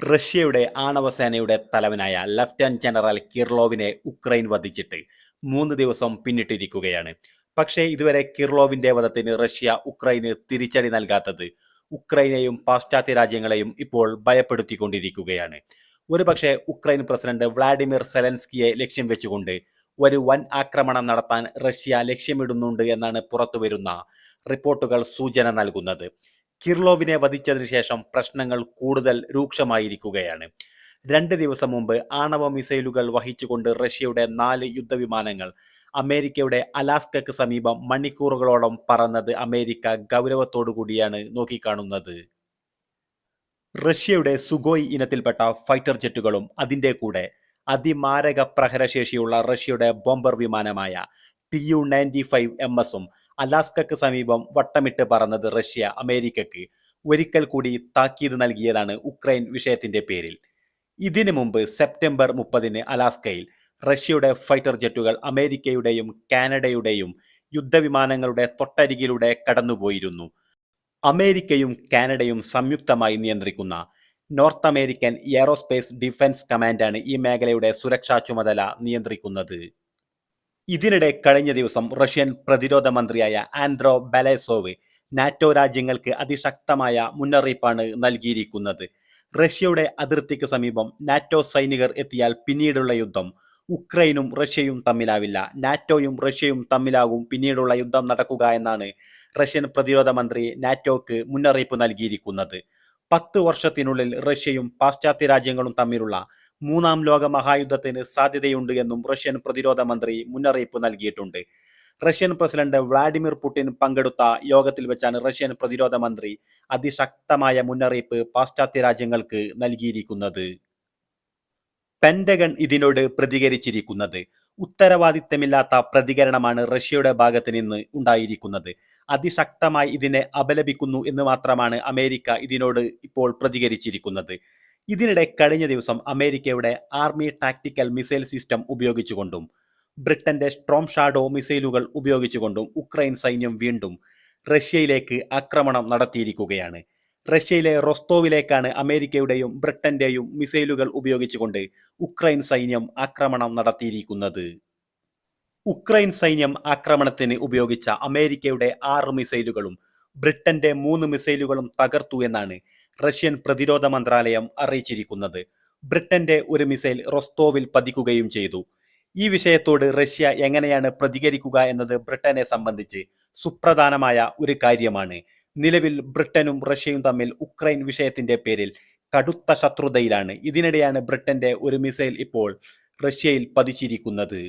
റഷ്യയുടെ ആണവസേനയുടെ തലവനായ ലഫ്റ്റനന്റ് ജനറൽ കിർലോവിനെ ഉക്രൈൻ വധിച്ചിട്ട് മൂന്ന് ദിവസം പിന്നിട്ടിരിക്കുകയാണ്. പക്ഷേ ഇതുവരെ കിർലോവിന്റെ വധത്തിന് റഷ്യ ഉക്രൈന് തിരിച്ചടി നൽകാത്തത് ഉക്രൈനെയും പാശ്ചാത്യ രാജ്യങ്ങളെയും ഇപ്പോൾ ഭയപ്പെടുത്തിക്കൊണ്ടിരിക്കുകയാണ്. ഒരുപക്ഷെ ഉക്രൈൻ പ്രസിഡന്റ് വ്ളാഡിമിർ സെലൻസ്കിയെ ലക്ഷ്യം വെച്ചുകൊണ്ട് ഒരു വൻ ആക്രമണം നടത്താൻ റഷ്യ ലക്ഷ്യമിടുന്നുണ്ട് എന്നാണ് പുറത്തുവരുന്ന റിപ്പോർട്ടുകൾ സൂചന നൽകുന്നത്. കിർലോവിനെ വധിച്ചതിന് ശേഷം പ്രശ്നങ്ങൾ കൂടുതൽ രൂക്ഷമായിരിക്കുകയാണ്. രണ്ട് ദിവസം മുമ്പ് ആണവ മിസൈലുകൾ വഹിച്ചുകൊണ്ട് റഷ്യയുടെ നാല് യുദ്ധവിമാനങ്ങൾ അമേരിക്കയുടെ അലാസ്കക്ക് സമീപം മണിക്കൂറുകളോളം പറന്നത് അമേരിക്ക ഗൗരവത്തോടു കൂടിയാണ് നോക്കിക്കാണുന്നത്. റഷ്യയുടെ സുഗോയ് ഇനത്തിൽപ്പെട്ട ഫൈറ്റർ ജെറ്റുകളും അതിന്റെ കൂടെ അതിമാരക പ്രഹരശേഷിയുള്ള റഷ്യയുടെ bomber വിമാനമായ T U ninety five M എസും അലാസ്കക്ക് സമീപം വട്ടമിട്ട് പറന്നത് റഷ്യ അമേരിക്കക്ക് ഒരിക്കൽ കൂടി താക്കീത് നൽകിയതാണ് ഉക്രൈൻ വിഷയത്തിന്റെ പേരിൽ. ഇതിനു മുമ്പ് സെപ്റ്റംബർ മുപ്പതിന് അലാസ്കയിൽ റഷ്യയുടെ ഫൈറ്റർ ജെറ്റുകൾ അമേരിക്കയുടെയും കാനഡയുടെയും യുദ്ധവിമാനങ്ങളുടെ തൊട്ടരികിലൂടെ കടന്നുപോയിരുന്നു. അമേരിക്കയും കാനഡയും സംയുക്തമായി നിയന്ത്രിക്കുന്ന നോർത്ത് അമേരിക്കൻ എയറോസ്പേസ് ഡിഫൻസ് കമാൻഡാണ് ഈ മേഖലയുടെ സുരക്ഷാ ചുമതല നിയന്ത്രിക്കുന്നത്. ഇതിനിടെ കഴിഞ്ഞ ദിവസം റഷ്യൻ പ്രതിരോധ മന്ത്രിയായ ആൻഡ്രോ ബലേസോവ് നാറ്റോ രാജ്യങ്ങൾക്ക് അതിശക്തമായ മുന്നറിയിപ്പാണ് നൽകിയിരിക്കുന്നത്. റഷ്യയുടെ അതിർത്തിക്ക് സമീപം നാറ്റോ സൈനികർ എത്തിയാൽ പിന്നീടുള്ള യുദ്ധം ഉക്രൈനും റഷ്യയും തമ്മിലാവില്ല. നാറ്റോയും റഷ്യയും തമ്മിലാകും പിന്നീടുള്ള യുദ്ധം നടക്കുക എന്നാണ് റഷ്യൻ പ്രതിരോധ മന്ത്രി നാറ്റോക്ക് മുന്നറിയിപ്പ് നൽകിയിരിക്കുന്നത്. പത്ത് വർഷത്തിനുള്ളിൽ റഷ്യയും പാശ്ചാത്യ രാജ്യങ്ങളും തമ്മിലുള്ള മൂന്നാം ലോക മഹായുദ്ധത്തിന് സാധ്യതയുണ്ട് എന്നും റഷ്യൻ പ്രതിരോധ മന്ത്രി മുന്നറിയിപ്പ് നൽകിയിട്ടുണ്ട്. റഷ്യൻ പ്രസിഡന്റ് വ്ളാഡിമിർ പുടിൻ പങ്കെടുത്ത യോഗത്തിൽ വെച്ചാണ് റഷ്യൻ പ്രതിരോധ മന്ത്രി അതിശക്തമായ മുന്നറിയിപ്പ് പാശ്ചാത്യ രാജ്യങ്ങൾക്ക് നൽകിയിരിക്കുന്നത്. പെന്റഗൺ ഇതിനോട് പ്രതികരിച്ചിരിക്കുന്നത്. ഉത്തരവാദിത്തമില്ലാത്ത പ്രതികരണമാണ് റഷ്യയുടെ ഭാഗത്ത് നിന്ന് ഉണ്ടായിരിക്കുന്നത്. അതിശക്തമായി ഇതിനെ അപലപിക്കുന്നു എന്ന് മാത്രമാണ് അമേരിക്ക ഇതിനോട് ഇപ്പോൾ പ്രതികരിച്ചിരിക്കുന്നത്. ഇതിനിടെ കഴിഞ്ഞ ദിവസം അമേരിക്കയുടെ ആർമി ടാക്ടിക്കൽ മിസൈൽ സിസ്റ്റം ഉപയോഗിച്ചുകൊണ്ടും ബ്രിട്ടന്റെ സ്ട്രോം ഷാഡോ മിസൈലുകൾ ഉപയോഗിച്ചുകൊണ്ടും ഉക്രൈൻ സൈന്യം വീണ്ടും റഷ്യയിലേക്ക് ആക്രമണം നടത്തിയിരിക്കുകയാണ്. റഷ്യയിലെ റൊസ്തോവിലേക്കാണ് അമേരിക്കയുടെയും ബ്രിട്ടന്റെയും മിസൈലുകൾ ഉപയോഗിച്ചുകൊണ്ട് ഉക്രൈൻ സൈന്യം ആക്രമണം നടത്തിയിരിക്കുന്നത്. ഉക്രൈൻ സൈന്യം ആക്രമണത്തിന് ഉപയോഗിച്ച അമേരിക്കയുടെ ആറ് മിസൈലുകളും ബ്രിട്ടന്റെ മൂന്ന് മിസൈലുകളും തകർത്തു എന്നാണ് റഷ്യൻ പ്രതിരോധ മന്ത്രാലയം അറിയിച്ചിരിക്കുന്നത്. ബ്രിട്ടന്റെ ഒരു മിസൈൽ റൊസ്തോവിൽ പതിക്കുകയും ചെയ്തു. ഈ വിഷയത്തോട് റഷ്യ എങ്ങനെയാണ് പ്രതികരിക്കുക എന്നത് ബ്രിട്ടനെ സംബന്ധിച്ച് സുപ്രധാനമായ ഒരു കാര്യമാണ്. നിലവിൽ ബ്രിട്ടനും റഷ്യയും തമ്മിൽ ഉക്രൈൻ വിഷയത്തിന്റെ പേരിൽ കടുത്ത ശത്രുതയിലാണ്. ഇതിനിടെയാണ് ബ്രിട്ടന്റെ ഒരു മിസൈൽ ഇപ്പോൾ റഷ്യയിൽ പതിച്ചിരിക്കുന്നത്.